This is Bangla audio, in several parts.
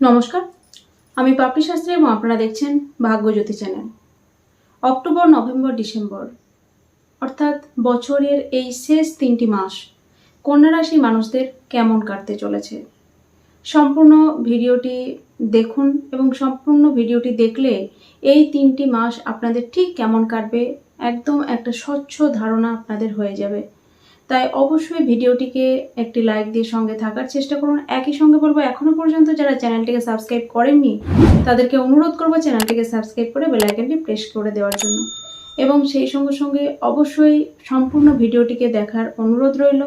নমস্কার। আমি পাপড়ি শাস্ত্রী এবং আপনারা দেখছেন Bhagyajyoti channel. October, November, December. অর্থাৎ বছরের এই শেষ তিনটি মাস কন্যা রাশি মানুষদের কেমন কাটতে চলেছে? সম্পূর্ণ ভিডিওটি দেখুন এবং সম্পূর্ণ ভিডিওটি দেখলে এই তিনটি মাস আপনাদের ঠিক কেমন কাটবে? একদম একটা স্বচ্ছ ধারণা আপনাদের হয়ে যাবে। তাই অবশ্যই ভিডিওটিকে একটি লাইক দিয়ে সঙ্গে থাকার চেষ্টা করুন। একই সঙ্গে বলব, এখনও পর্যন্ত যারা চ্যানেলটিকে সাবস্ক্রাইব করেননি, তাদেরকে অনুরোধ করব চ্যানেলটিকে সাবস্ক্রাইব করে বেলাইকনটি প্রেস করে দেওয়ার জন্য। এবং সেই সঙ্গে সঙ্গে অবশ্যই সম্পূর্ণ ভিডিওটিকে দেখার অনুরোধ রইল।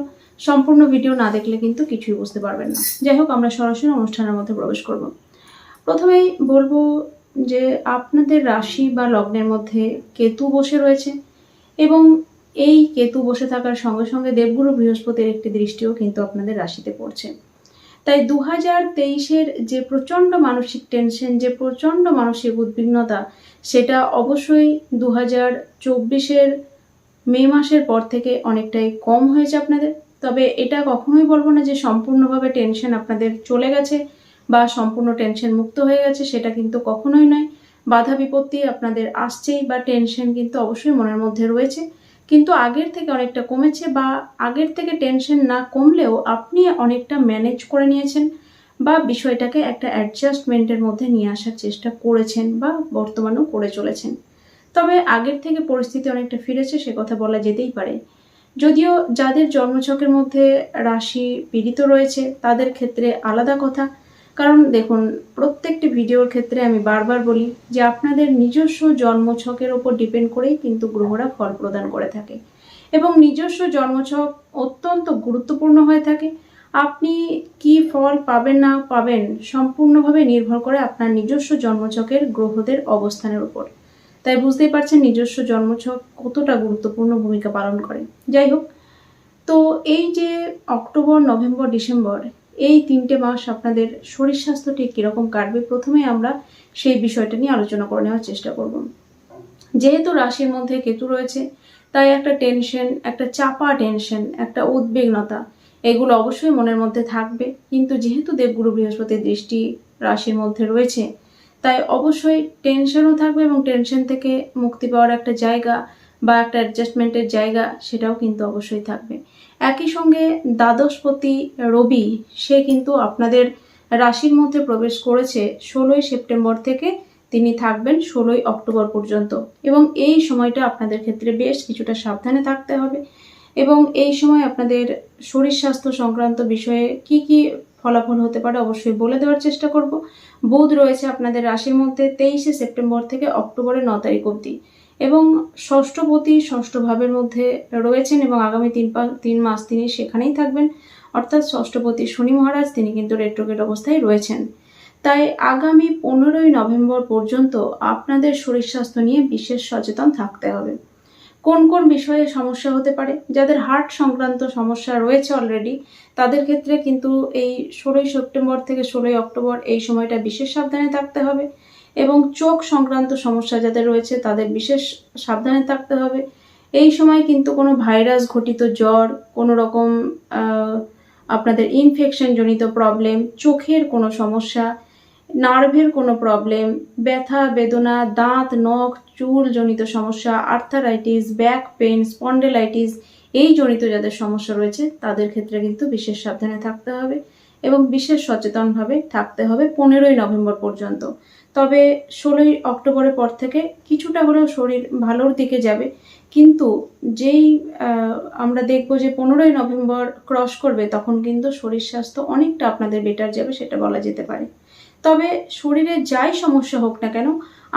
সম্পূর্ণ ভিডিও না দেখলে কিন্তু কিছুই বুঝতে পারবেন না। যাই হোক, আমরা সরাসরি অনুষ্ঠানের মধ্যে প্রবেশ করব। প্রথমেই বলব যে, আপনাদের রাশি বা লগ্নের মধ্যে কেতু বসে রয়েছে এবং এই কেতু বসে থাকার সঙ্গে সঙ্গে দেবগুরু বৃহস্পতির একটি দৃষ্টিও কিন্তু আপনাদের রাশিতে পড়ছে। তাই দু হাজার তেইশের যে প্রচণ্ড মানসিক টেনশন যে প্রচণ্ড মানসিক উদ্বিগ্নতা, সেটা অবশ্যই দু হাজার চব্বিশের মে মাসের পর থেকে অনেকটাই কম হয়েছে আপনাদের। তবে এটা কখনোই বলব না যে সম্পূর্ণভাবে টেনশন আপনাদের চলে গেছে বা সম্পূর্ণ টেনশন মুক্ত হয়ে গেছে, সেটা কিন্তু কখনোই নয়। বাধা বিপত্তি আপনাদের আসছেই বা টেনশন কিন্তু অবশ্যই মনের মধ্যে রয়েছে। কিন্তু আগের থেকে অনেকটা কমেছে বা আগের থেকে টেনশন না কমলেও আপনি অনেকটা ম্যানেজ করে নিয়েছেন বা বিষয়টাকে একটা অ্যাডজাস্টমেন্টের মধ্যে নিয়ে আসার চেষ্টা করেছেন বা বর্তমানেও করে চলেছেন। তবে আগের থেকে পরিস্থিতি অনেকটা ফিরেছে, সে কথা বলা যেতেই পারে। যদিও যাদের জন্মছকের মধ্যে রাশি পীড়িত রয়েছে, তাদের ক্ষেত্রে আলাদা কথা। কারণ দেখুন, প্রত্যেকটি ভিডিওর ক্ষেত্রে আমি বারবার বলি যে আপনাদের নিজস্ব জন্মছকের ওপর ডিপেন্ড করেই কিন্তু গ্রহরা ফল প্রদান করে থাকে। এবং নিজস্ব জন্মছক অত্যন্ত গুরুত্বপূর্ণ হয়ে থাকে। আপনি কি ফল পাবেন, না পাবেন সম্পূর্ণভাবে নির্ভর করে আপনার নিজস্ব জন্মছকের গ্রহদের অবস্থানের উপর তাই বুঝতেই পারছেন, নিজস্ব জন্মছক কতটা গুরুত্বপূর্ণ ভূমিকা পালন করে। যাই হোক, তো এই যে অক্টোবর, নভেম্বর, ডিসেম্বর এই তিনটে মাস আপনাদের শরীর স্বাস্থ্য ঠিক কীরকম কাটবে প্রথমে আমরা সেই বিষয়টা নিয়ে আলোচনা করে নেওয়ার চেষ্টা করব। যেহেতু রাশির মধ্যে কেতু রয়েছে, তাই একটা টেনশন একটা চাপা টেনশন একটা উদ্বিগ্নতা, এগুলো অবশ্যই মনের মধ্যে থাকবে। কিন্তু যেহেতু দেবগুরু বৃহস্পতির দৃষ্টি রাশির মধ্যে রয়েছে, তাই অবশ্যই টেনশনও থাকবে এবং টেনশন থেকে মুক্তি পাওয়ার একটা জায়গা বা একটা অ্যাডজাস্টমেন্টের জায়গা সেটাও কিন্তু অবশ্যই থাকবে। একই সঙ্গে দ্বাদশপতি রবি, সে কিন্তু আপনাদের রাশির মধ্যে প্রবেশ করেছে ষোলোই সেপ্টেম্বর থেকে তিনি থাকবেন ষোলোই অক্টোবর পর্যন্ত। এবং এই সময়টা আপনাদের ক্ষেত্রে বেশ কিছুটা সাবধানে থাকতে হবে। এবং এই সময় আপনাদের শরীর স্বাস্থ্য সংক্রান্ত বিষয়ে কি কি ফলাফল হতে পারে অবশ্যই বলে দেওয়ার চেষ্টা করব। বুধ রয়েছে আপনাদের রাশির মধ্যে তেইশে সেপ্টেম্বর থেকে অক্টোবরের ন তারিখ অবধি। এবং ষষ্ঠপতি ষষ্ঠ ভাবের মধ্যে রয়েছেন এবং আগামী তিন তিন মাস তিনি সেখানেই থাকবেন। অর্থাৎ ষষ্ঠপতি শনি মহারাজ তিনি কিন্তু রেট্রোগেট অবস্থায় রয়েছেন। তাই আগামী পনেরোই নভেম্বর পর্যন্ত আপনাদের শরীর স্বাস্থ্য নিয়ে বিশেষ সচেতন থাকতে হবে। কোন কোন বিষয়ে সমস্যা হতে পারে? যাদের হার্ট সংক্রান্ত সমস্যা রয়েছে অলরেডি তাদের ক্ষেত্রে কিন্তু এই ষোলোই সেপ্টেম্বর থেকে ষোলোই অক্টোবর এই সময়টা বিশেষ সাবধানে থাকতে হবে। এবং চোখ সংক্রান্ত সমস্যা যাদের রয়েছে, তাদের বিশেষ সাবধানে থাকতে হবে। এই সময় কিন্তু কোনো ভাইরাস ঘটিত জ্বর, কোনো রকম আপনাদের ইনফেকশন জনিত প্রবলেম চোখের কোনো সমস্যা, নার্ভের কোনো প্রবলেম ব্যথা, বেদনা, দাঁত, নখ, চুল জনিত সমস্যা আর্থারাইটিস ব্যাক পেন স্পন্ডেলাইটিস এই জনিত যাদের সমস্যা রয়েছে, তাদের ক্ষেত্রে কিন্তু বিশেষ সাবধানে থাকতে হবে এবং বিশেষ সচেতনভাবে থাকতে হবে পনেরোই নভেম্বর পর্যন্ত। তবে ষোলোই অক্টোবরের পর থেকে কিছুটা হলেও শরীর ভালোর দিকে যাবে। কিন্তু যেই আমরা দেখব যে পনেরোই নভেম্বর ক্রস করবে, তখন কিন্তু শরীর স্বাস্থ্য অনেকটা আপনাদের বেটার যাবে, সেটা বলা যেতে পারে। তবে শরীরে যাই সমস্যা হোক না কেন,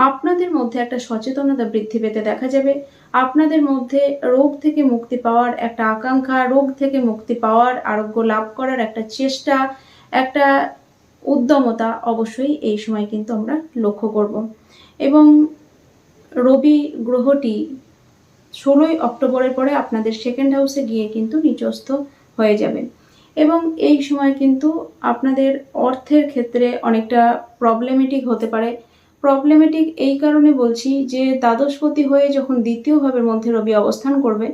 আপনাদের মধ্যে একটা সচেতনতা বৃদ্ধি পেতে দেখা যাবে। আপনাদের মধ্যে রোগ থেকে মুক্তি পাওয়ার একটা আকাঙ্ক্ষা, রোগ থেকে মুক্তি পাওয়ার, আরোগ্য লাভ করার একটা চেষ্টা, একটা উদ্যমতা অবশ্যই এই সময় কিন্তু আমরা লক্ষ্য করব। এবং রবি গ্রহটি ষোলোই অক্টোবরের পরে আপনাদের সেকেন্ড হাউসে গিয়ে কিন্তু নিচস্থ হয়ে যাবে। এবং এই সময় কিন্তু আপনাদের অর্থের ক্ষেত্রে অনেকটা প্রবলেমেটিক হতে পারে। প্রবলেমেটিক এই কারণে বলছি যে, দ্বাদশপতি হয়ে যখন দ্বিতীয়ভাবে মধ্যে রবি অবস্থান করবে,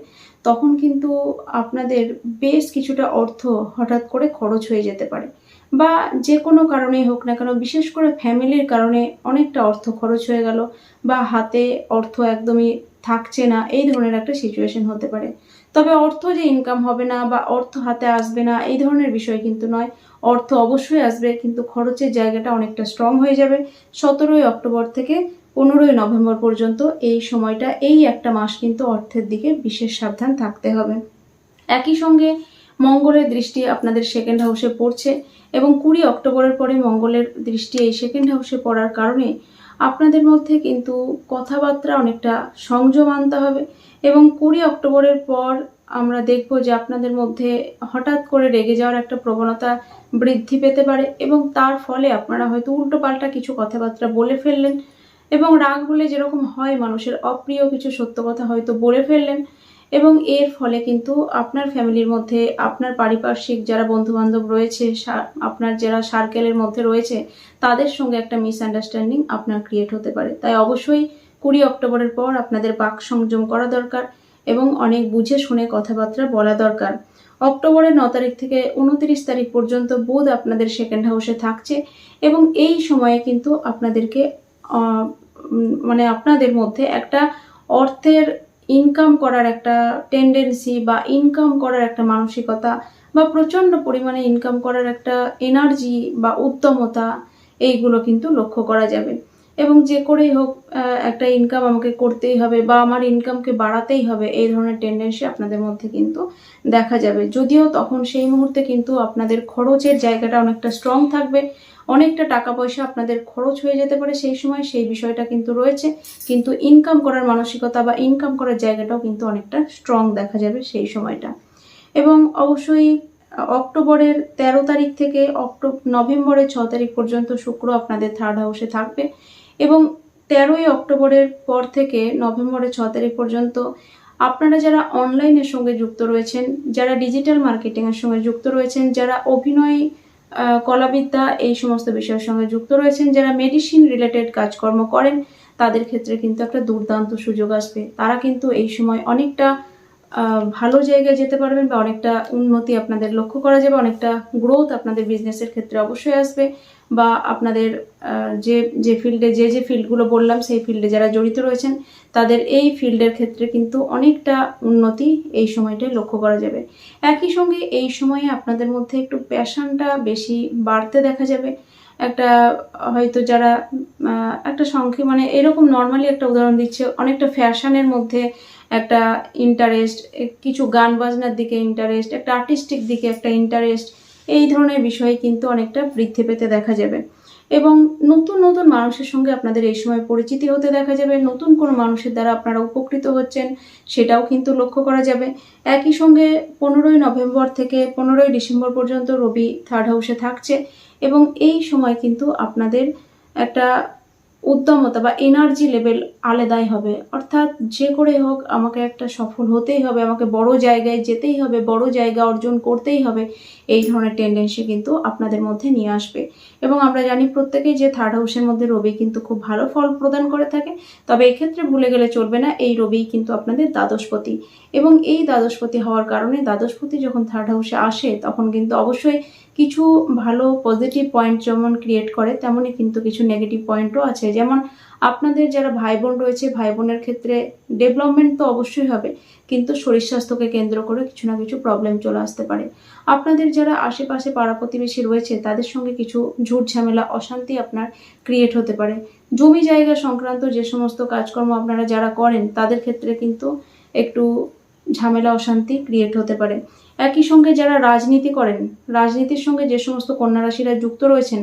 তখন কিন্তু আপনাদের বেশ কিছুটা অর্থ হঠাৎ করে খরচ হয়ে যেতে পারে। বা যে কোনো কারণেই হোক না কেন, বিশেষ করে ফ্যামিলির কারণে অনেকটা অর্থ খরচ হয়ে গেল বা হাতে অর্থ একদমই থাকছে না, এই ধরনের একটা সিচুয়েশন হতে পারে। তবে অর্থ যে ইনকাম হবে না বা অর্থ হাতে আসবে না, এই ধরনের বিষয় কিন্তু নয়। অর্থ অবশ্যই আসবে, কিন্তু খরচের জায়গাটা অনেকটা স্ট্রং হয়ে যাবে। সতেরোই অক্টোবর থেকে পনেরোই নভেম্বর পর্যন্ত এই সময়টা, এই একটা মাস কিন্তু অর্থের দিকে বিশেষ সাবধান থাকতে হবে। একই সঙ্গে মঙ্গলের দৃষ্টি আপনাদের সেকেন্ড হাউসে পড়ছে এবং কুড়ি অক্টোবরের পরে মঙ্গলের দৃষ্টি এই সেকেন্ড হাউসে পড়ার কারণে আপনাদের মধ্যে কিন্তু কথাবার্তা অনেকটা সংযম আনতে হবে এবং কুড়ি অক্টোবরের পর আমরা দেখব যে আপনাদের মধ্যে হঠাৎ করে রেগে যাওয়ার একটা প্রবণতা বৃদ্ধি পেতে পারে এবং তার ফলে আপনারা হয়তো উল্টোপাল্টা কিছু কথাবার্তা বলে ফেললেন এবং রাগ হলে যেরকম হয় মানুষের অপ্রিয় কিছু সত্য কথা হয়তো বলে ফেললেন। এবং এর ফলে কিন্তু আপনার ফ্যামিলির মধ্যে, আপনার পারিপার্শ্বিক যারা বন্ধু বান্ধব রয়েছে আপনার যারা সার্কেলের মধ্যে রয়েছে, তাদের সঙ্গে একটা মিসআন্ডারস্ট্যান্ডিং আপনার ক্রিয়েট হতে পারে। তাই অবশ্যই কুড়ি অক্টোবরের পর আপনাদের বাক সংযম করা দরকার এবং অনেক বুঝে শুনে কথাবার্তা বলা দরকার। অক্টোবরের ন তারিখ থেকে উনত্রিশ তারিখ পর্যন্ত বুধ আপনাদের সেকেন্ড হাউসে থাকছে এবং এই সময়ে কিন্তু আপনাদেরকে মানে আপনাদের মধ্যে একটা অর্থের ইনকাম করার একটা টেন্ডেন্সি বা ইনকাম করার একটা মানসিকতা বা প্রচণ্ড পরিমাণে ইনকাম করার একটা এনার্জি বা উদ্যমতা, এইগুলো কিন্তু লক্ষ্য করা যাবে। এবং যে করেই হোক একটা ইনকাম আমাকে করতেই হবে বা আমার ইনকামকে বাড়াতেই হবে, এই ধরনের টেন্ডেন্সি আপনাদের মধ্যে কিন্তু দেখা যাবে। যদিও তখন সেই মুহূর্তে কিন্তু আপনাদের খরচের জায়গাটা অনেকটা স্ট্রং থাকবে অনেকটা টাকা পয়সা আপনাদের খরচ হয়ে যেতে পারে সেই সময়, সেই বিষয়টা কিন্তু রয়েছে। কিন্তু ইনকাম করার মানসিকতা বা ইনকাম করার জায়গাটাও কিন্তু অনেকটা স্ট্রং দেখা যাবে সেই সময়টা। এবং অবশ্যই, অক্টোবরের তেরো তারিখ থেকে অক্টো নভেম্বরের ছ তারিখ পর্যন্ত শুক্র আপনাদের থার্ড হাউসে থাকবে। এবং তেরোই অক্টোবরের পর থেকে নভেম্বরের ছ তারিখ পর্যন্ত আপনারা যারা অনলাইনের সঙ্গে যুক্ত রয়েছেন, যারা ডিজিটাল মার্কেটিংয়ের সঙ্গে যুক্ত রয়েছেন, যারা অভিনয় কলাবিদ্যা এই সমস্ত বিষয়ের সঙ্গে যুক্ত রয়েছেন। যারা মেডিসিন রিলেটেড কাজকর্ম করেন, তাদের ক্ষেত্রে কিন্তু একটা দুর্দান্ত সুযোগ আসবে। তারা কিন্তু এই সময় অনেকটা ভালো জায়গায় যেতে পারবেন বা অনেকটা উন্নতি আপনাদের লক্ষ্য করা যাবে, অনেকটা গ্রোথ আপনাদের বিজনেসের ক্ষেত্রে অবশ্যই আসবে। বা আপনাদের যে যে ফিল্ডে যে যে ফিল্ডগুলো বললাম, সেই ফিল্ডে যারা জড়িত রয়েছেন, তাদের এই ফিল্ডের ক্ষেত্রে কিন্তু অনেকটা উন্নতি এই সময়টায় লক্ষ্য করা যাবে। একই সঙ্গে এই সময়ে আপনাদের মধ্যে একটু প্যাশনটা বেশি বাড়তে দেখা যাবে। একটা, হয়তো যারা একটা সংখ্যে মানে এরকম নর্মালি একটা উদাহরণ দিচ্ছে, অনেকটা ফ্যাশনের মধ্যে একটা ইন্টারেস্ট কিছু গান বাজনার দিকে ইন্টারেস্ট একটা আর্টিস্টিক দিকে একটা ইন্টারেস্ট এই ধরনের বিষয়ে কিন্তু অনেকটা বৃদ্ধি পেতে দেখা যাবে। এবং নতুন নতুন মানুষের সঙ্গে আপনাদের এই সময় পরিচিতি হতে দেখা যাবে। নতুন কোনো মানুষের দ্বারা আপনারা উপকৃত হচ্ছেন, সেটাও কিন্তু লক্ষ্য করা যাবে। একই সঙ্গে পনেরোই নভেম্বর থেকে পনেরোই ডিসেম্বর পর্যন্ত রবি থার্ড হাউসে থাকছে এবং এই সময় কিন্তু আপনাদের একটা উদ্যমতা বা এনার্জি লেভেল আলাদাই হবে। অর্থাৎ যে করে হোক, আমাকে একটা সফল হতেই হবে, আমাকে বড় জায়গায় যেতেই হবে, বড় জায়গা অর্জন করতেই হবে, এই ধরনের টেন্ডেন্সি কিন্তু আপনাদের মধ্যে নিয়ে আসবে। এবং আমরা জানি প্রত্যেকেই যে থার্ড হাউসের মধ্যে রবি কিন্তু খুব ভালো ফল প্রদান করে থাকে, তবে এক্ষেত্রে ভুলে গেলে চলবে না, এই রবি কিন্তু আপনাদের দ্বাদশপতি। এবং এই দ্বাদশপতি হওয়ার কারণে দ্বাদশপতি যখন থার্ড হাউসে আসে, তখন কিন্তু অবশ্যই কিছু ভালো পজিটিভ পয়েন্ট যেমন ক্রিয়েট করে, তেমনই কিন্তু কিছু নেগেটিভ পয়েন্টও আছে যেমন আপনাদের যারা ভাই বোন রয়েছে ভাই বোনের ক্ষেত্রে ডেভেলপমেন্ট তো অবশ্যই হবে, কিন্তু শরীর স্বাস্থ্যকে কেন্দ্র করে কিছু না কিছু প্রবলেম চলে আসতে পারে। আপনাদের যারা আশেপাশে পাড়া প্রতিবেশী রয়েছে, তাদের সঙ্গে কিছু ঝুট ঝামেলা, অশান্তি আপনার ক্রিয়েট হতে পারে। জমি জায়গা সংক্রান্ত যে সমস্ত কাজকর্ম আপনারা যারা করেন, তাদের ক্ষেত্রে কিন্তু একটু ঝামেলা, অশান্তি ক্রিয়েট হতে পারে। একই সঙ্গে যারা রাজনীতি করেন, রাজনীতির সঙ্গে যে সমস্ত কন্যা রাশিরা যুক্ত রয়েছেন,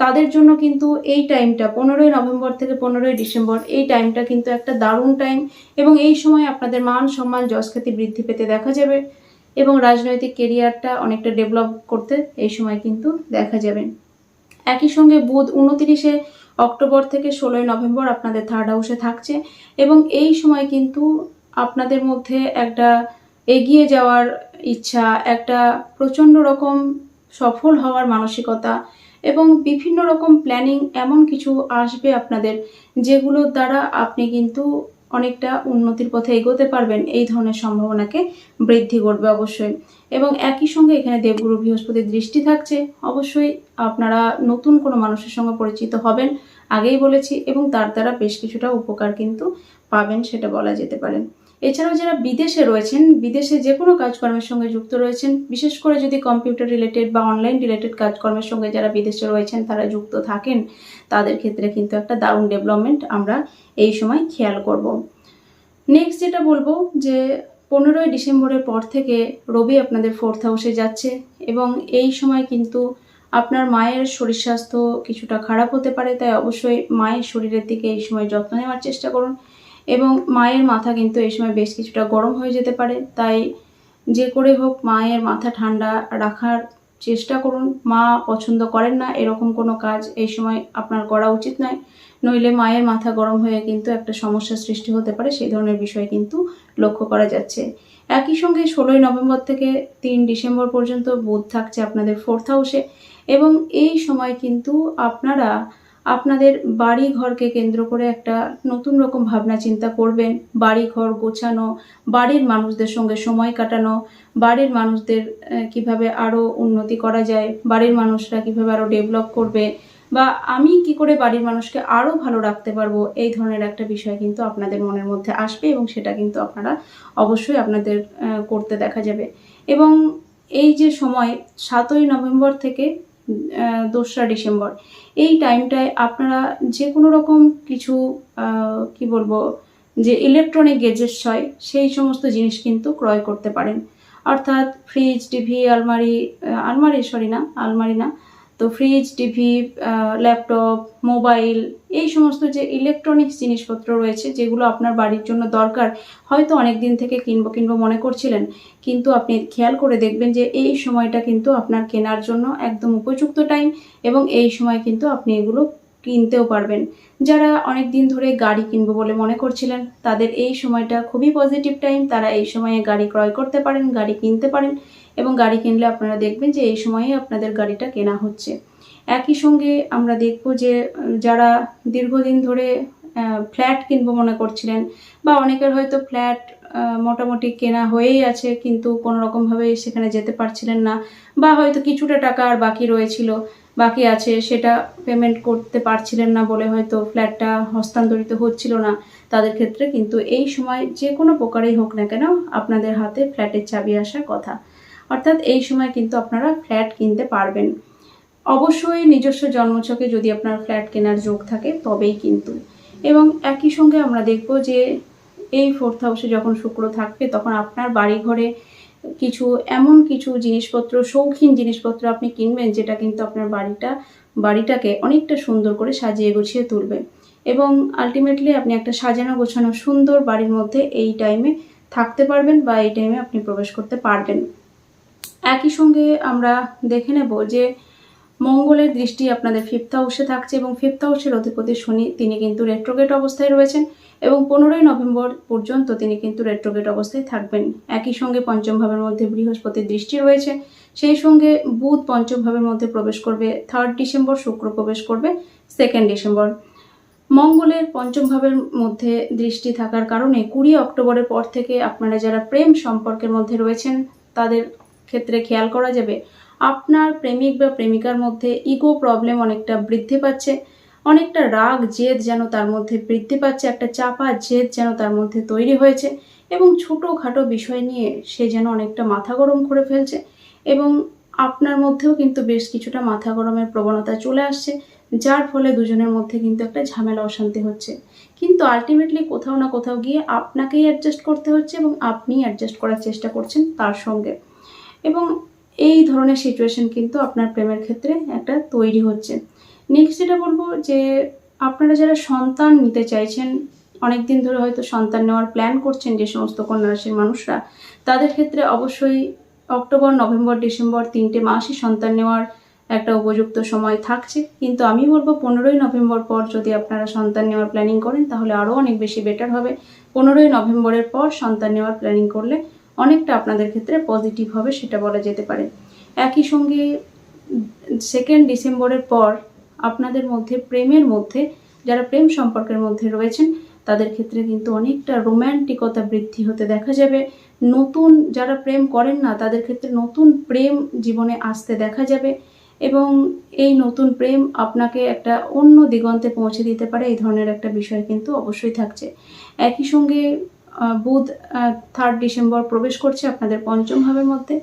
তাদের জন্য কিন্তু এই টাইমটা পনেরোই নভেম্বর থেকে পনেরোই ডিসেম্বর, এই টাইমটা কিন্তু একটা দারুণ টাইম এবং এই সময় আপনাদের মান সম্মান যশখ্যাতি বৃদ্ধি পেতে দেখা যাবে এবং রাজনৈতিক কেরিয়ারটা অনেকটা ডেভেলপ করতে এই সময় কিন্তু দেখা যাবে। একই সঙ্গে বুধ উনতিরিশে অক্টোবর থেকে ষোলোই নভেম্বর আপনাদের থার্ড হাউসে থাকছে এবং এই সময় কিন্তু আপনাদের মধ্যে একটা এগিয়ে যাওয়ার ইচ্ছা, একটা প্রচণ্ড রকম সফল হওয়ার মানসিকতা এবং বিভিন্ন রকম প্ল্যানিং এমন কিছু আসবে আপনাদের যেগুলোর দ্বারা আপনি কিন্তু অনেকটা উন্নতির পথে এগোতে পারবেন। এই ধরনের সম্ভাবনাকে বৃদ্ধি করবে অবশ্যই। এবং একই সঙ্গে এখানে দেবগুরু বৃহস্পতির দৃষ্টি থাকছে। অবশ্যই আপনারা নতুন কোনো মানুষের সঙ্গে পরিচিত হবেন, আগেই বলেছি, এবং তার দ্বারা বেশ কিছুটা উপকার কিন্তু পাবেন, সেটা বলা যেতে পারে। এছাড়াও যারা বিদেশে রয়েছেন, বিদেশে যে কোনো কাজকর্মের সঙ্গে যুক্ত রয়েছেন, বিশেষ করে যদি কম্পিউটার রিলেটেড বা অনলাইন রিলেটেড কাজকর্মের সঙ্গে যারা বিদেশে রয়েছেন, তারা যুক্ত থাকেন, তাদের ক্ষেত্রে কিন্তু একটা দারুণ ডেভেলপমেন্ট আমরা এই সময় খেয়াল করব। নেক্সট যেটা বলব, যে পনেরোই ডিসেম্বরের পর থেকে রবি আপনাদের ফোর্থ হাউসে যাচ্ছে এবং এই সময় কিন্তু আপনার মায়ের শরীর স্বাস্থ্য কিছুটা খারাপ হতে পারে, তাই অবশ্যই মায়ের শরীরের দিকে এই সময় যত্ন নেওয়ার চেষ্টা করুন। এবং মায়ের মাথা কিন্তু এই সময় বেশ কিছুটা গরম হয়ে যেতে পারে। তাই যে করে হোক মায়ের মাথা ঠান্ডা রাখার চেষ্টা করুন। মা পছন্দ করেন না এরকম কোনো কাজ এই সময় আপনার করা উচিত নয়। নইলে মায়ের মাথা গরম হয়ে কিন্তু একটা সমস্যার সৃষ্টি হতে পারে, সেই ধরনের বিষয় কিন্তু লক্ষ্য করা যাচ্ছে। একই সঙ্গে ষোলোই নভেম্বর থেকে তিন ডিসেম্বর পর্যন্ত বুধ থাকছে আপনাদের ফোর্থ হাউসে এবং এই সময় কিন্তু আপনারা আপনাদের বাড়ি ঘরকে কেন্দ্র করে একটা নতুন রকম ভাবনা চিন্তা করবেন। বাড়ি ঘর গোছানো, বাড়ির মানুষদের সঙ্গে সময় কাটানো, বাড়ির মানুষদের কীভাবে আরও উন্নতি করা যায়, বাড়ির মানুষরা কীভাবে আরও ডেভেলপ করবে, বা আমি কি করে বাড়ির মানুষকে আরও ভালো রাখতে পারব, এই ধরনের একটা বিষয় কিন্তু আপনাদের মনের মধ্যে আসবে এবং সেটা কিন্তু আপনারা অবশ্যই আপনাদের করতে দেখা যাবে। এবং এই যে সময়, সাতই নভেম্বর থেকে দোসরা ডিসেম্বর। এই টাইমটায় আপনারা যে কোনো রকম কিছু কি বলব, যে ইলেকট্রনিক গেজেটস হয়, সেই সমস্ত জিনিস কিন্তু ক্রয় করতে পারেন। অর্থাৎ ফ্রিজ টিভি আলমারি আলমারি সরি না, আলমারি না তো ফ্রিজ টিভি ল্যাপটপ মোবাইল এই সমস্ত যে ইলেকট্রনিক্স জিনিসপত্র রয়েছে, যেগুলো আপনার বাড়ির জন্য দরকার, হয়তো অনেক দিন থেকে কিনবো কিনবো মনে করছিলেন। কিন্তু আপনি খেয়াল করে দেখবেন যে এই সময়টা কিন্তু আপনার কেনার জন্য একদম উপযুক্ত টাইম এবং এই সময় কিন্তু আপনি এগুলো কিনতেও পারবেন। যারা অনেক দিন ধরে গাড়ি কিনবো বলে মনে করছিলেন, তাদের এই সময়টা খুবই পজিটিভ টাইম তারা এই সময়ে গাড়ি ক্রয় করতে পারেন, গাড়ি কিনতে পারেন। এবং গাড়ি কিনলে আপনারা দেখবেন যে এই সময়ে আপনাদের গাড়িটা কেনা হচ্ছে। একই সঙ্গে আমরা দেখব যে, যারা দীর্ঘদিন ধরে ফ্ল্যাট কিনবো মনে করছিলেন বা অনেকের হয়তো ফ্ল্যাট মোটামুটি কেনা হয়েই আছে কিন্তু কোনো রকমভাবে সেখানে যেতে পারছিলেন না বা হয়তো কিছুটা টাকা আর বাকি রয়েছিল, বাকি আছে সেটা পেমেন্ট করতে পারছিলেন না বলে হয়তো ফ্ল্যাটটা হস্তান্তরিত হচ্ছিল না। তাদের ক্ষেত্রে কিন্তু এই সময় যে কোনো প্রকারেই হোক না কেন আপনাদের হাতে ফ্ল্যাটের চাবি আসার কথা। অর্থাৎ এই সময় কিন্তু আপনারা ফ্ল্যাট কিনতে পারবেন। অবশ্যই নিজস্ব জন্মছকে যদি আপনার ফ্ল্যাট কেনার যোগ থাকে, তবেই কিন্তু। এবং একই সঙ্গে আমরা দেখব যে এই ফোর্থ হাউসে যখন শুক্র থাকবে, তখন আপনার বাড়ি ঘরে কিছু, এমন কিছু জিনিসপত্র, শৌখিন জিনিসপত্র আপনি কিনবেন, যেটা কিন্তু আপনার বাড়িটা, বাড়িটাকে অনেকটা সুন্দর করে সাজিয়ে গুছিয়ে তুলবে। এবং আলটিমেটলি আপনি একটা সাজানো গোছানো সুন্দর বাড়ির মধ্যে এই টাইমে থাকতে পারবেন বা এই টাইমে আপনি প্রবেশ করতে পারবেন। একই সঙ্গে আমরা দেখে নেব যে মঙ্গলের দৃষ্টি আপনাদের ফিফথ হাউসে থাকছে এবং ফিফথ হাউসের অধিপতি শনি, তিনি কিন্তু রেট্রোগেট অবস্থায় রয়েছেন এবং পনেরোই নভেম্বর পর্যন্ত তিনি কিন্তু রেট্রোগেট অবস্থায় থাকবেন। একই সঙ্গে পঞ্চম ভাবের মধ্যে বৃহস্পতির দৃষ্টি রয়েছে, সেই সঙ্গে বুধ পঞ্চম ভাবের মধ্যে প্রবেশ করবে থার্ড ডিসেম্বর শুক্র প্রবেশ করবে সেকেন্ড ডিসেম্বর। মঙ্গলের পঞ্চম ভাবের মধ্যে দৃষ্টি থাকার কারণে কুড়ি অক্টোবরের পর থেকে আপনারা যারা প্রেম সম্পর্কের মধ্যে রয়েছেন, তাদের ক্ষেত্রে খেয়াল করা যাবে, আপনার প্রেমিক বা প্রেমিকার মধ্যে ইগো প্রবলেম অনেকটা বৃদ্ধি পাচ্ছে। অনেকটা রাগ, জেদ যেন তার মধ্যে বৃদ্ধি পাচ্ছে, একটা চাপা জেদ যেন তার মধ্যে তৈরি হয়েছে এবং ছোটোখাটো বিষয় নিয়ে সে যেন অনেকটা মাথা গরম করে ফেলছে এবং আপনার মধ্যেও কিন্তু বেশ কিছুটা মাথা গরমের প্রবণতা চলে আসছে, যার ফলে দুজনের মধ্যে কিন্তু একটা ঝামেলা, অশান্তি হচ্ছে। কিন্তু আলটিমেটলি কোথাও না কোথাও গিয়ে আপনাকেই অ্যাডজাস্ট করতে হচ্ছে এবং আপনি অ্যাডজাস্ট করার চেষ্টা করছেন তার সঙ্গে। এবং এই ধরনের সিচুয়েশন কিন্তু আপনার প্রেমের ক্ষেত্রে একটা তৈরি হচ্ছে। নেক্সট যেটা বলব যে, আপনারা যারা সন্তান নিতে চাইছেন অনেক দিন ধরে হয়তো সন্তান নেওয়ার প্ল্যান করছেন যে সমস্ত কন্যা রাশির মানুষরা, তাদের ক্ষেত্রে অবশ্যই অক্টোবর নভেম্বর ডিসেম্বর তিনটে মাসই সন্তান নেওয়ার একটা উপযুক্ত সময় থাকছে। কিন্তু আমি বলব পনেরোই নভেম্বর পর যদি আপনারা সন্তান নেওয়ার প্ল্যানিং করেন, তাহলে আরও অনেক বেশি বেটার হবে। পনেরোই নভেম্বরের পর সন্তান নেওয়ার প্ল্যানিং করলে অনেকটা আপনাদের ক্ষেত্রে পজিটিভ হবে, সেটা বলা যেতে পারে। একই সঙ্গে সেকেন্ড ডিসেম্বরের পর আপনাদের মধ্যে, প্রেমের মধ্যে, যারা প্রেম সম্পর্কের মধ্যে রয়েছেন, তাদের ক্ষেত্রে কিন্তু অনেকটা রোম্যান্টিকতা বৃদ্ধি হতে দেখা যাবে। নতুন যারা প্রেম করেন না, তাদের ক্ষেত্রে নতুন প্রেম জীবনে আসতে দেখা যাবে এবং এই নতুন প্রেম আপনাকে একটা অন্য দিগন্তে পৌঁছে দিতে পারে, এই ধরনের একটা বিষয় কিন্তু অবশ্যই থাকছে। একই সঙ্গে বুধ থার্ড ডিসেম্বর প্রবেশ করছে আপনাদের পঞ্চম ভাবের মধ্যে।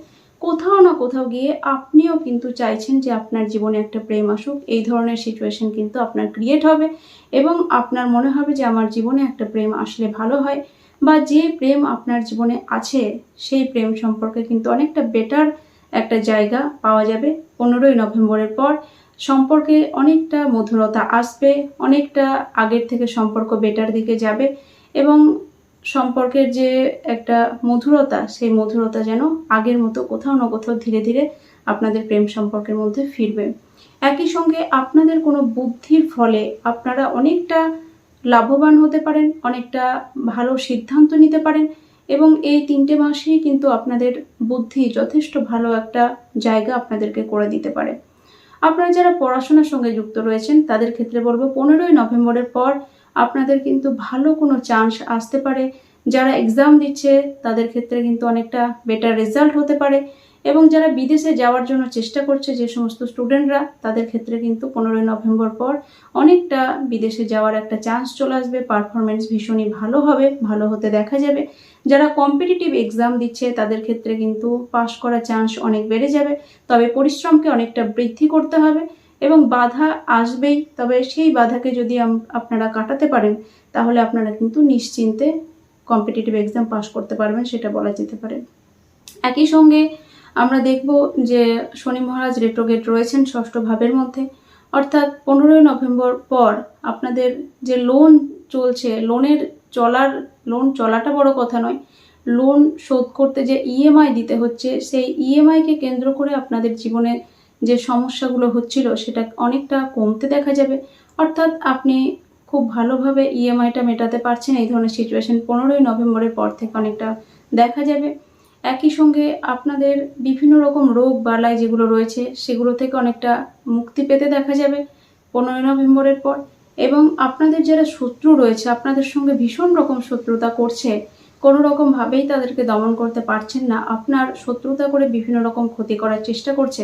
কোথাও না কোথাও গিয়ে আপনিও কিন্তু চাইছেন যে আপনার জীবনে একটা প্রেম আসুক। এই ধরনের সিচুয়েশন কিন্তু আপনার ক্রিয়েট হবে এবং আপনার মনে হবে যে আমার জীবনে একটা প্রেম আসলে ভালো হয় বা যে প্রেম আপনার জীবনে আছে, সেই প্রেম সম্পর্কে কিন্তু অনেকটা বেটার একটা জায়গা পাওয়া যাবে। পনেরোই নভেম্বরের পর সম্পর্কে অনেকটা মধুরতা আসবে, অনেকটা আগের থেকে সম্পর্ক বেটার দিকে যাবে এবং সম্পর্কের যে একটা মধুরতা, সেই মধুরতা যেন আগের মতো কোথাও না কোথাও ধীরে ধীরে আপনাদের প্রেম সম্পর্কের মধ্যে ফিরবে। একই সঙ্গে আপনাদের কোনো বুদ্ধির ফলে আপনারা অনেকটা লাভবান হতে পারেন, অনেকটা ভালো সিদ্ধান্ত নিতে পারেন এবং এই তিনটে মাসেই কিন্তু আপনাদের বুদ্ধি যথেষ্ট ভালো একটা জায়গা আপনাদেরকে করে দিতে পারে। আপনারা যারা পড়াশোনার সঙ্গে যুক্ত রয়েছেন, তাদের ক্ষেত্রে বলব, পনেরোই নভেম্বরের পর আপনাদের কিন্তু ভালো কোনো চান্স আসতে পারে। যারা এক্সাম দিচ্ছে, তাদের ক্ষেত্রে কিন্তু অনেকটা বেটার রেজাল্ট হতে পারে। এবং যারা বিদেশে যাওয়ার জন্য চেষ্টা করছে যে সমস্ত স্টুডেন্টরা তাদের ক্ষেত্রে কিন্তু পনেরোই নভেম্বর পর অনেকটা বিদেশে যাওয়ার একটা চান্স চলে আসবে। পারফরমেন্স ভীষণই ভালো হবে, ভালো হতে দেখা যাবে। যারা কম্পিটিটিভ এক্সাম দিচ্ছে, তাদের ক্ষেত্রে কিন্তু পাশ করার চান্স অনেক বেড়ে যাবে। তবে পরিশ্রমকে অনেকটা বৃদ্ধি করতে হবে। এবং বাধা আসবেই, তবে সেই বাধাকে যদি আপনারা কাটাতে পারেন, তাহলে আপনারা কিন্তু নিশ্চিন্তে কম্পিটিটিভ এক্সাম পাস করতে পারবেন, সেটা বলা যেতে পারে। একই সঙ্গে আমরা দেখব যে শনি মহারাজ রেট্রোগেট রয়েছেন ষষ্ঠ ভাবের মধ্যে। অর্থাৎ পনেরোই নভেম্বর পর আপনাদের যে লোন চলছে লোনের চলার লোন চলাটা বড় কথা নয় লোন শোধ করতে যে ইএমআই দিতে হচ্ছে, সেই ইএমআইকে কেন্দ্র করে আপনাদের জীবনে যে সমস্যাগুলো হচ্ছিল সেটা অনেকটা কমতে দেখা যাবে। অর্থাৎ আপনি খুব ভালোভাবে ইএমআইটা মেটাতে পারছেন এই ধরনের সিচুয়েশন পনেরোই নভেম্বরের পর থেকে অনেকটা দেখা যাবে। একই সঙ্গে আপনাদের বিভিন্ন রকম রোগ বালাই যেগুলো রয়েছে সেগুলো থেকে অনেকটা মুক্তি পেতে দেখা যাবে পনেরোই নভেম্বরের পর। এবং আপনাদের যারা শত্রু রয়েছে, আপনাদের সঙ্গে ভীষণ রকম শত্রুতা করছে, কোনো রকমভাবেই তাদেরকে দমন করতে পারছেন না। আপনার শত্রুতা করে বিভিন্ন রকম ক্ষতি করার চেষ্টা করছে।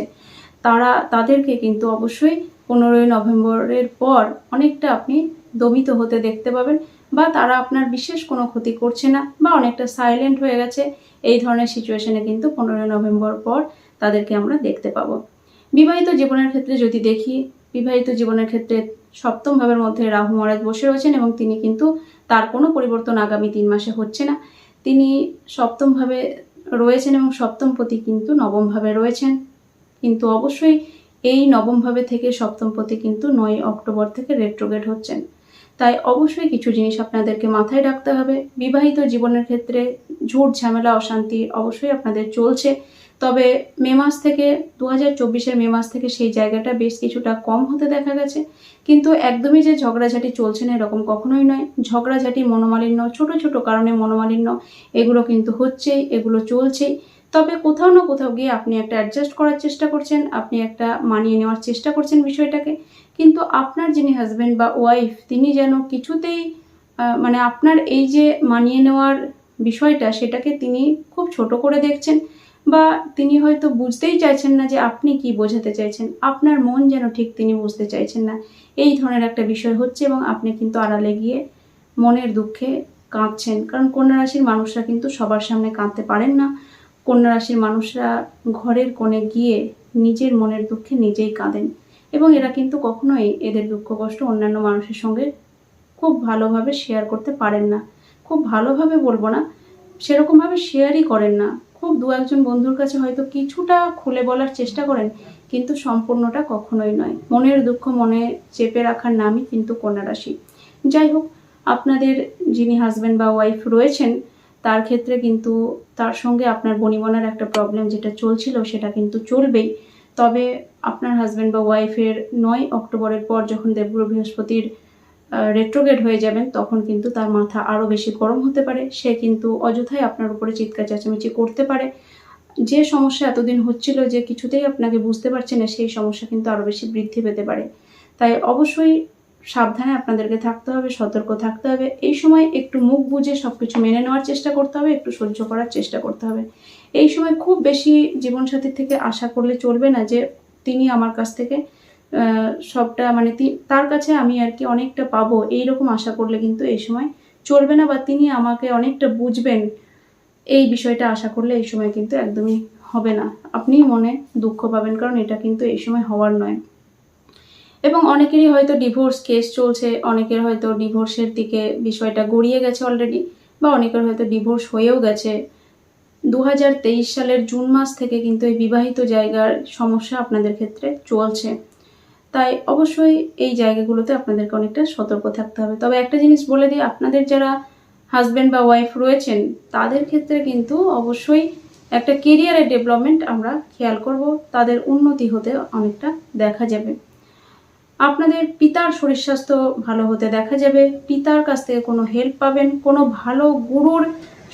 তারা তাদেরকে কিন্তু অবশ্যই পনেরোই নভেম্বরের পর অনেকটা আপনি দমিত হতে দেখতে পাবেন বা তারা আপনার বিশেষ কোনো ক্ষতি করছে না বা অনেকটা সাইলেন্ট হয়ে গেছে, এই ধরনের সিচুয়েশনে কিন্তু পনেরোই নভেম্বর পর তাদেরকে আমরা দেখতে পাবো। বিবাহিত জীবনের ক্ষেত্রে যদি দেখি, বিবাহিত জীবনের ক্ষেত্রে সপ্তম ভাবের মধ্যে রাহু মহারাজ বসে রয়েছেন এবং তিনি কিন্তু তার কোনো পরিবর্তন আগামী তিন মাসে হচ্ছে না। তিনি সপ্তম ভাবে রয়েছেন এবং সপ্তম পতি কিন্তু নবম ভাবে রয়েছেন। কিন্তু অবশ্যই এই নবম ভাবে থেকে সপ্তম পতি কিন্তু নয় অক্টোবর থেকে রেট্রোগেট হচ্ছেন। তাই অবশ্যই কিছু জিনিস আপনাদেরকে মাথায় রাখতে হবে। বিবাহিত জীবনের ক্ষেত্রে ঝুট ঝামেলা, অশান্তি অবশ্যই আপনাদের চলছে। তবে মে মাস থেকে দু হাজার মে মাস থেকে সেই জায়গাটা বেশ কিছুটা কম হতে দেখা গেছে। কিন্তু একদমই যে ঝগড়াঝাটি চলছে না এরকম কখনোই নয়। ঝগড়াঝাটি মনোমালিন্য, ছোট ছোট কারণে মনোমালিন্য, এগুলো কিন্তু হচ্ছেই, এগুলো চলছেই। তবে কোথাও না কোথাও গিয়ে আপনি একটা অ্যাডজাস্ট করার চেষ্টা করছেন, আপনি একটা মানিয়ে নেওয়ার চেষ্টা করছেন বিষয়টাকে। কিন্তু আপনার যিনি হাজবেন্ড বা ওয়াইফ তিনি যেন কিছুতেই মানে আপনার এই যে মানিয়ে নেওয়ার বিষয়টা, সেটাকে তিনি খুব ছোট করে দেখছেন বা তিনি হয়তো বুঝতেই চাইছেন না যে আপনি কি বোঝাতে চাইছেন। আপনার মন যেন ঠিক তিনি বুঝতে চাইছেন না। এই ধরনের একটা বিষয় হচ্ছে এবং আপনি কিন্তু আড়ালে গিয়ে মনের দুঃখে কাঁদছেন। কারণ কন্যা রাশির মানুষরা কিন্তু সবার সামনে কাঁদতে পারেন না। কন্যা রাশির মানুষরা ঘরের কোণে গিয়ে নিজের মনের দুঃখে নিজেই কাঁদেন। এবং এরা কিন্তু কখনোই এদের দুঃখ কষ্ট অন্যান্য মানুষের সঙ্গে খুব ভালোভাবে শেয়ার করতে পারেন না। খুব ভালোভাবে বলব না, সেরকমভাবে শেয়ারই করেন না। খুব দু একজন বন্ধুর কাছে হয়তো কিছুটা খুলে বলার চেষ্টা করেন, কিন্তু সম্পূর্ণটা কখনোই নয়। মনের দুঃখ মনে চেপে রাখার নামই কিন্তু কন্যা রাশি। যাই হোক, আপনাদের যিনি হাজব্যান্ড বা ওয়াইফ রয়েছেন তার ক্ষেত্রে কিন্তু তার সঙ্গে আপনার বনিবনার একটা প্রবলেম যেটা চলছিল সেটা কিন্তু চলবেই। তবে আপনার হাজব্যান্ড বা ওয়াইফের নয় অক্টোবরের পর যখন দেবগুরু বৃহস্পতির রেট্রোগেট হয়ে যাবেন, তখন কিন্তু তার মাথা আরও বেশি গরম হতে পারে। সে কিন্তু অযথাই আপনার উপরে চিৎকার চেঁচামেচি করতে পারে। যে সমস্যা এতদিন হচ্ছিল যে কিছুতেই আপনাকে বুঝতে পারছে না, সেই সমস্যা কিন্তু আরও বেশি বৃদ্ধি পেতে পারে। তাই অবশ্যই সাবধানে আপনাদেরকে থাকতে হবে, সতর্ক থাকতে হবে। এই সময় একটু মুখ বুঝে সব কিছু মেনে নেওয়ার চেষ্টা করতে হবে, একটু সহ্য করার চেষ্টা করতে হবে। এই সময় খুব বেশি জীবনসাথীর থেকে আশা করলে চলবে না যে তিনি আমার কাছ থেকে সবটা মানে তার কাছে আমি আর কি অনেকটা পাবো, এইরকম আশা করলে কিন্তু এই সময় চলবে না বা তিনি আমাকে অনেকটা বুঝবেন, এই বিষয়টা আশা করলে এই সময় কিন্তু একদমই হবে না। আপনি মনে দুঃখ পাবেন, কারণ এটা কিন্তু এই সময় হওয়ার নয়। এবং অনেকেরই হয়তো ডিভোর্স কেস চলছে, অনেকের হয়তো ডিভোর্সের দিকে বিষয়টা গড়িয়ে গেছে অলরেডি বা অনেকের হয়তো ডিভোর্স হয়েও গেছে। দু হাজার তেইশ সালের জুন মাস থেকে কিন্তু এই বিবাহিত জায়গার সমস্যা আপনাদের ক্ষেত্রে চলছে। তাই অবশ্যই এই জায়গাগুলোতে আপনাদেরকে অনেকটা সতর্ক থাকতে হবে। তবে একটা জিনিস বলে দিই, আপনাদের যারা হাজব্যান্ড বা ওয়াইফ রয়েছেন, তাদের ক্ষেত্রে কিন্তু অবশ্যই একটা কেরিয়ারের ডেভেলপমেন্ট আমরা খেয়াল করব। তাদের উন্নতি হতে অনেকটা দেখা যাবে। আপনাদের পিতার শরীর স্বাস্থ্য ভালো হতে দেখা যাবে। পিতার কাছ থেকে কোনো হেল্প পাবেন, কোনো ভালো গুরুর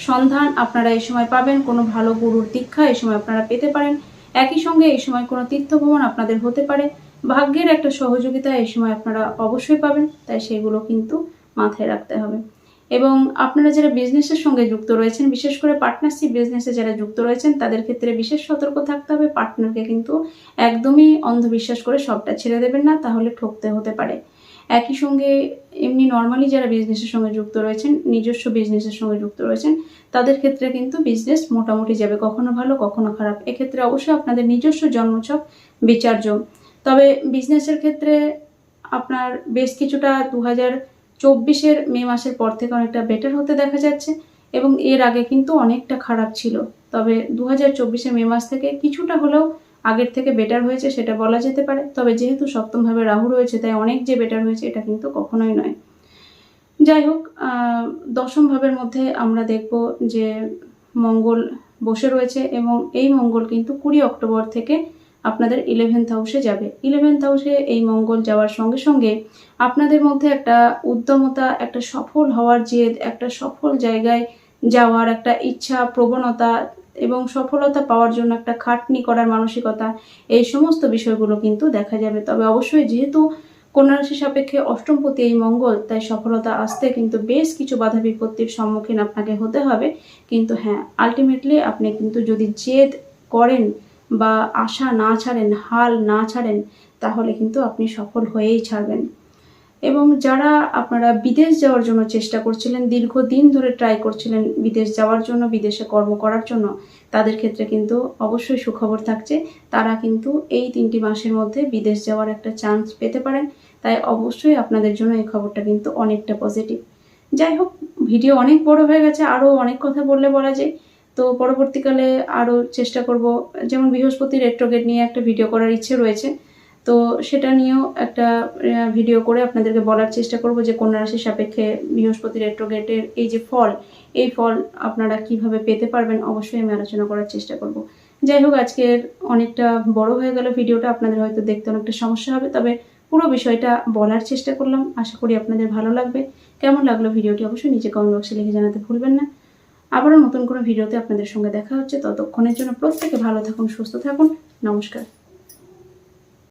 সন্ধান আপনারা এই সময় পাবেন, কোনো ভালো গুরুর দীক্ষা এই সময় আপনারা পেতে পারেন। একই সঙ্গে এই সময় কোনো তীর্থ ভ্রমণ আপনাদের হতে পারে। ভাগ্যের একটা সহযোগিতা এই সময় আপনারা অবশ্যই পাবেন, তাই সেগুলো কিন্তু মাথায় রাখতে হবে। এবং আপনারা যারা বিজনেসের সঙ্গে যুক্ত রয়েছেন, বিশেষ করে পার্টনারশিপ বিজনেসে যারা যুক্ত রয়েছেন, তাদের ক্ষেত্রে বিশেষ সতর্ক থাকতে হবে। পার্টনারকে কিন্তু একদমই অন্ধবিশ্বাস করে সবটা ছেড়ে দেবেন না, তাহলে ঠকতে হতে পারে। একই সঙ্গে এমনি নর্মালি যারা বিজনেসের সঙ্গে যুক্ত রয়েছেন, নিজস্ব বিজনেসের সঙ্গে যুক্ত রয়েছেন, তাদের ক্ষেত্রে কিন্তু বিজনেস মোটামুটি যাবে, কখনো ভালো, কখনো খারাপ। এক্ষেত্রে অবশ্যই আপনাদের নিজস্ব জন্মছক বিচার্য তবে বিজনেসের ক্ষেত্রে আপনার বেশ কিছুটা দু হাজার চব্বিশের মে মাসের পর থেকে অনেকটা বেটার হতে দেখা যাচ্ছে এবং এর আগে কিন্তু অনেকটা খারাপ ছিল। তবে দু হাজার মে মাস থেকে কিছুটা হলেও আগের থেকে বেটার হয়েছে সেটা বলা যেতে পারে। তবে যেহেতু সপ্তমভাবে রাহু রয়েছে, তাই অনেক যে বেটার হয়েছে এটা কিন্তু কখনোই নয়। যাই হোক দশম ভাবের মধ্যে আমরা দেখব যে মঙ্গল বসে রয়েছে এবং এই মঙ্গল কিন্তু কুড়ি অক্টোবর থেকে আপনাদের ইলেভেন্থ হাউসে যাবে। ইলেভেন্থ হাউসে এই মঙ্গল যাওয়ার সঙ্গে সঙ্গে আপনাদের মধ্যে একটা উদ্যমতা, একটা সফল হওয়ার জেদ, একটা সফল জায়গায় যাওয়ার একটা ইচ্ছা, প্রবণতা এবং সফলতা পাওয়ার জন্য একটা খাটনি করার মানসিকতা, এই সমস্ত বিষয়গুলো কিন্তু দেখা যাবে। তবে অবশ্যই যেহেতু কন্যা রাশি সাপেক্ষে অষ্টমপতি এই মঙ্গল, তাই সফলতা আসতে কিন্তু বেশ কিছু বাধা বিপত্তির সম্মুখীন আপনাকে হতে হবে। কিন্তু হ্যাঁ আলটিমেটলি আপনি কিন্তু যদি জেদ করেন বা আশা না ছাড়েন, হাল না ছাড়েন, তাহলে কিন্তু আপনি সফল হয়েই ছাড়বেন। এবং যারা আপনারা বিদেশ যাওয়ার জন্য চেষ্টা করছিলেন, দীর্ঘদিন ধরে ট্রাই করছিলেন বিদেশ যাওয়ার জন্য, বিদেশে কর্ম করার জন্য, তাদের ক্ষেত্রে কিন্তু অবশ্যই সুখবর থাকছে। তারা কিন্তু এই তিনটি মাসের মধ্যে বিদেশ যাওয়ার একটা চান্স পেতে পারেন। তাই অবশ্যই আপনাদের জন্য এই খবরটা কিন্তু অনেকটা পজিটিভ যাই হোক ভিডিও অনেক বড় হয়ে গেছে আরও অনেক কথা বললে বলা যায়। তো পরবর্তীকালে আরও চেষ্টা করব, যেমন বৃহস্পতি রেট্রোগেট নিয়ে একটা ভিডিও করার ইচ্ছে রয়েছে, তো সেটা নিয়েও একটা ভিডিও করে আপনাদেরকে বলার চেষ্টা করব যে কন্যা রাশির সাপেক্ষে বৃহস্পতি রেট্রোগেটের এই যে ফল, এই ফল আপনারা কীভাবে পেতে পারবেন অবশ্যই আমি আলোচনা করার চেষ্টা করব। যাই হোক, আজকের অনেকটা বড় হয়ে গেল ভিডিওটা আপনাদের হয়তো দেখতে অনেকটা সমস্যা হবে, তবে পুরো বিষয়টা বলার চেষ্টা করলাম, আশা করি আপনাদের ভালো লাগবে। কেমন লাগল ভিডিওটি অবশ্যই নিচে কমেন্ট বক্সে লিখে জানাতে ভুলবেন না। আবারও নতুন কোনো ভিডিওতে আপনাদের সঙ্গে দেখা হচ্ছে। ততক্ষণের জন্য প্রত্যেকে ভালো থাকুন, সুস্থ থাকুন। নমস্কার।